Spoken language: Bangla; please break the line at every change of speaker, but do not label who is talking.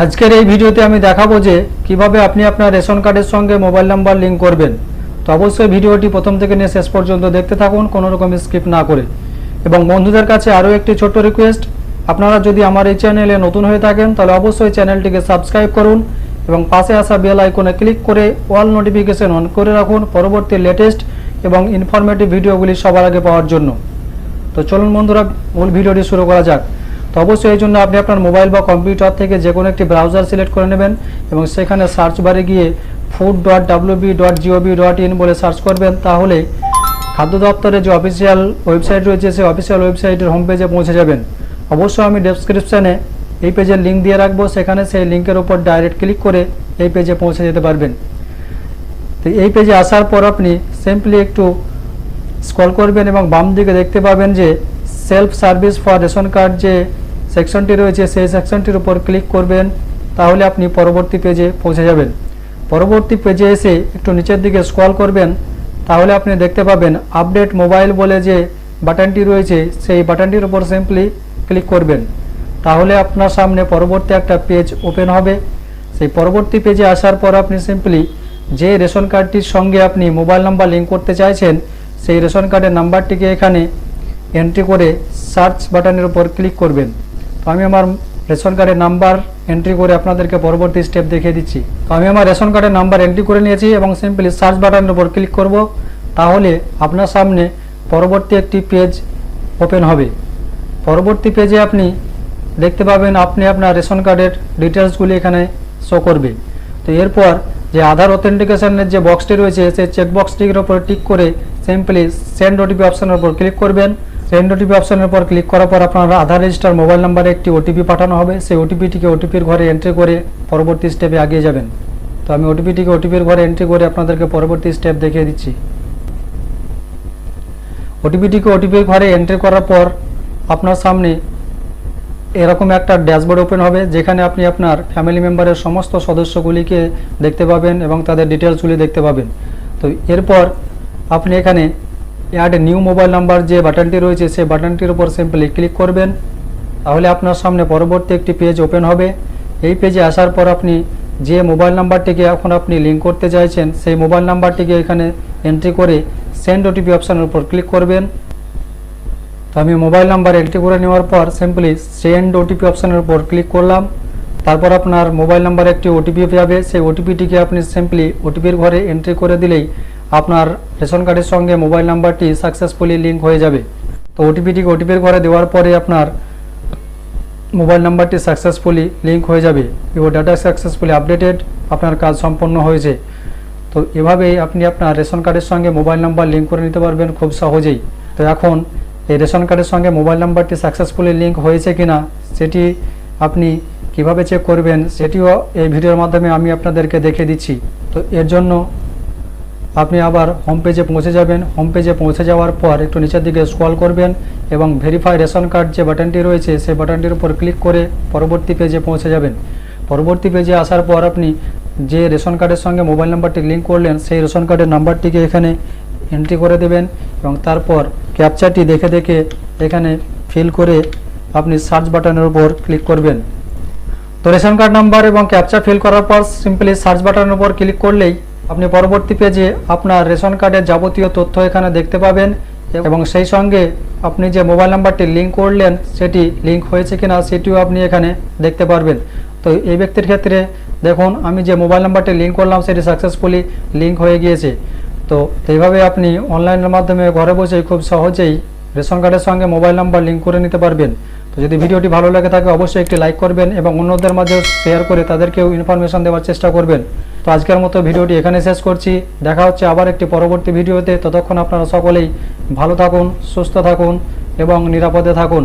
আজকের এই ভিডিওতে আমি দেখাবো যে কীভাবে আপনি আপনার রেশন কার্ডের সঙ্গে মোবাইল নাম্বার লিঙ্ক করবেন। তো অবশ্যই ভিডিওটি প্রথম থেকে নিয়ে শেষ পর্যন্ত দেখতে থাকুন, কোনো রকম স্কিপ না করে। এবং বন্ধুদের কাছে আরও একটি ছোট্ট রিকোয়েস্ট আপনারা যদি আমার এই চ্যানেলে নতুন হয়ে থাকেন, তাহলে অবশ্যই চ্যানেলটিকে সাবস্ক্রাইব করুন এবং পাশে আসা বেল আইকনে ক্লিক করে অল নোটিফিকেশন অন করে রাখুন পরবর্তী লেটেস্ট এবং ইনফরমেটিভ ভিডিওগুলি সবার আগে পাওয়ার জন্য। তো চলুন বন্ধুরা, মূল ভিডিওটি শুরু করা যাক। তো অবশ্যই এই জন্য আপনি আপনার মোবাইল বা কম্পিউটার থেকে যে কোনো একটি ব্রাউজার সিলেক্ট করে নেবেন এবং সেখানে সার্চ বারে গিয়ে food dot WB dot GOV dot in বলে সার্চ করবেন। তাহলে খাদ্য দপ্তরের যে অফিসিয়াল ওয়েবসাইট রয়েছে, সেই অফিসিয়াল ওয়েবসাইটের হোম পেজে পৌঁছে যাবেন। অবশ্যই আমি ডেসক্রিপশানে এই পেজের লিঙ্ক দিয়ে রাখব। সেখানে সেই লিঙ্কের উপর ডাইরেক্ট ক্লিক করে এই পেজে পৌঁছে যেতে পারবেন। তো এই পেজে আসার পর আপনি সিম্পলি একটু স্ক্রল করবেন এবং বাম দিকে দেখতে পাবেন যে self service for ration card যে সেকশনটি রয়েছে, সেই সেকশনটির উপর ক্লিক করবেন, তাহলে আপনি পরবর্তী পেজে পৌঁছে যাবেন। পরবর্তী পেজে এসে একটু নিচের দিকে স্ক্রল করবেন, তাহলে আপনি দেখতে পাবেন আপডেট মোবাইল বলে যে বাটনটি রয়েছে, সেই বাটনটির উপর সিম্পলি ক্লিক করবেন। তাহলে আপনার সামনে পরবর্তী একটা পেজ ওপেন হবে। সেই পরবর্তী পেজে আসার পর আপনি সিম্পলি যে রেশন কার্ডটির সঙ্গে আপনি মোবাইল নাম্বার লিঙ্ক করতে চাইছেন, সেই রেশন কার্ডের নাম্বারটিকে এখানে এন্ট্রি করে সার্চ বাটনের উপর ক্লিক করবেন। তো আমি আমার রেশন কার্ডের নাম্বার এন্ট্রি করে আপনাদেরকে পরবর্তী স্টেপ দেখিয়ে দিচ্ছি। তো আমি আমার রেশন কার্ডের নাম্বার এন্ট্রি করে নিয়েছি এবং সিম্পলি সার্চ বাটনের উপর ক্লিক করব। তাহলে আপনার সামনে পরবর্তী একটি পেজ ওপেন হবে। পরবর্তী পেজে আপনি দেখতে পাবেন আপনি আপনার রেশন কার্ডের ডিটেলসগুলি এখানে শো করবে। তো এরপর যে আধার অথেন্টিকেশনের যে বক্সটি রয়েছে, সেই চেকবক্সটির উপর টিক করে সিম্পলি সেন্ড ওটিপি অপশনের উপর ক্লিক করবেন। সেন্ড ওটিপি অপশনের উপর ক্লিক করার পর আপনার আধার রেজিস্টার মোবাইল নাম্বারে একটি ওটিপি পাঠানো হবে। সেই ওটিপিটিকে ওটিপির ঘরে এন্ট্রি করে পরবর্তী স্টেপে এগিয়ে যাবেন। তো আমি ওটিপিটিকে ওটিপির ঘরে এন্ট্রি করে আপনাদেরকে পরবর্তী স্টেপ দেখিয়ে দিচ্ছি। ওটিপিটিকে ওটিপির ঘরে এন্ট্রি করার পর আপনার সামনে এরকম একটা ড্যাশবোর্ড ওপেন হবে, যেখানে আপনি আপনার ফ্যামিলি মেম্বারের সমস্ত সদস্যগুলিকে দেখতে পাবেন এবং তাদের ডিটেলসগুলি দেখতে পাবেন। তো এরপর আপনি এখানে অ্যাড নিউ মোবাইল নাম্বার যে বাটনটি রয়েছে, সেই বাটনটির উপর সিম্পলি ক্লিক করবেন। তাহলে আপনার সামনে পরবর্তী একটি পেজ ওপেন হবে। এই পেজে আসার পর আপনি যে মোবাইল নাম্বারটিকে এখন আপনি লিঙ্ক করতে চাইছেন, সেই মোবাইল নাম্বারটিকে এখানে এন্ট্রি করে সেন্ড ওটিপি অপশানের উপর ক্লিক করবেন। তো আমি মোবাইল নাম্বার এন্ট্রি করে নেওয়ার পর সিম্পলি সেন্ড ওটিপি অপশানের উপর ক্লিক করলাম। তারপর আপনার মোবাইল নাম্বারে একটি ওটিপি যাবে সেই ওটিপিটিকে আপনি সিম্পলি ওটিপির ঘরে এন্ট্রি করে দিলেই আপনার রেশন কার্ডের সঙ্গে মোবাইল নাম্বারটি সাকসেসফুলি লিঙ্ক হয়ে যাবে। তো ওটিপিটিকে ওটিপির ঘরে দেওয়ার পরে আপনার মোবাইল নাম্বারটি সাকসেসফুলি লিঙ্ক হয়ে যাবে। ইউর ডাটা সাকসেসফুলি আপডেটেড আপনার কাজ সম্পন্ন হয়েছে। তো এভাবেই আপনি আপনার রেশন কার্ডের সঙ্গে মোবাইল নাম্বার লিঙ্ক করে নিতে পারবেন খুব সহজেই। তো এখন এই রেশন কার্ডের সঙ্গে মোবাইল নাম্বারটি সাকসেসফুলি লিঙ্ক হয়েছে কিনা, সেটি আপনি কীভাবে চেক করবেন, সেটিও এই ভিডিওর মাধ্যমে আমি আপনাদেরকে দেখে দিচ্ছি। তো এর জন্য আপনি আবার হোম পেজে পৌঁছে যাবেন। হোম পেজে পৌঁছে যাওয়ার পর একটু নিচের দিকে স্ক্রল করবেন এবং ভেরিফাই রেশন কার্ড যে বাটনটি রয়েছে, সেই বাটনটির উপর ক্লিক করে পরবর্তী পেজে পৌঁছে যাবেন। পরবর্তী পেজে আসার পর আপনি যে রেশন কার্ডের সঙ্গে মোবাইল নাম্বারটি লিঙ্ক করলেন, সেই রেশন কার্ডের নাম্বারটিকে এখানে এন্ট্রি করে দেবেন এবং তারপর ক্যাপচারটি দেখে দেখে এখানে ফিল করে আপনি সার্চ বাটনের উপর ক্লিক করবেন। তো রেশন কার্ড নাম্বার এবং ক্যাপচা ফিল করার পর সিম্পলি সার্চ বাটনের উপর ক্লিক করলেই আপনি পরবর্তী পেজে আপনার রেশন কার্ডের যাবতীয় তথ্য এখানে দেখতে পাবেন এবং সেই সঙ্গে আপনি যে মোবাইল নাম্বারটি লিঙ্ক করলেন, সেটি লিঙ্ক হয়েছে কিনা সেটিও আপনি এখানে দেখতে পারবেন। তো এই ব্যক্তির ক্ষেত্রে দেখুন, আমি যে মোবাইল নাম্বারটি লিঙ্ক করলাম, সেটি সাকসেসফুলি লিঙ্ক হয়ে গিয়েছে। তো এইভাবে আপনি অনলাইনের মাধ্যমে ঘরে বসেই খুব সহজেই রেশন কার্ডের সঙ্গে মোবাইল নাম্বার লিঙ্ক করে নিতে পারবেন। তো যদি ভিডিওটি ভালো লাগে থাকে, অবশ্যই একটি লাইক করবেন এবং অন্যদের মাঝে শেয়ার করে তাদেরকেও ইনফরমেশন দেওয়ার চেষ্টা করবেন। তো আজকের মতো ভিডিওটি এখানে শেষ করছি। দেখা হচ্ছে আবার একটি পরবর্তী ভিডিওতে। ততক্ষণ আপনারা সকলেই ভালো থাকুন, সুস্থ থাকুন এবং নিরাপদে থাকুন।